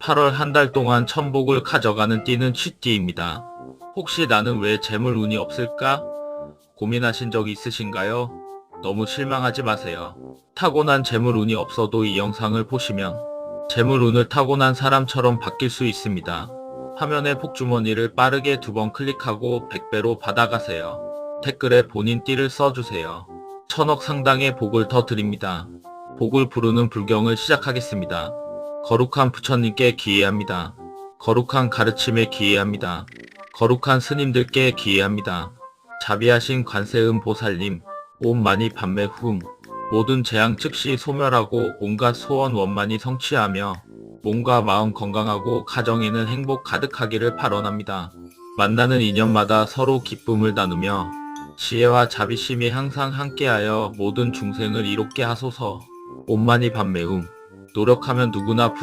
8월 한 달 동안 천복을 가져가는 띠는 쥐띠입니다. 혹시 나는 왜 재물 운이 없을까? 고민하신 적 있으신가요? 너무 실망하지 마세요. 타고난 재물 운이 없어도 이 영상을 보시면 재물 운을 타고난 사람처럼 바뀔 수 있습니다. 화면의 복주머니를 빠르게 두 번 클릭하고 100배로 받아가세요. 댓글에 본인 띠를 써주세요. 천억 상당의 복을 더 드립니다. 복을 부르는 불경을 시작하겠습니다. 거룩한 부처님께 기회합니다. 거룩한 가르침에 기회합니다. 거룩한 스님들께 기회합니다. 자비하신 관세음 보살님, 온 많이 판매 후 모든 재앙 즉시 소멸하고 온갖 소원 원만히 성취하며 몸과 마음 건강하고 가정에는 행복 가득하기를 발언합니다. 만나는 인연마다 서로 기쁨을 나누며 지혜와 자비심이 항상 함께하여 모든 중생을 이롭게 하소서. 온만이 판매음 노력하면 누구나 부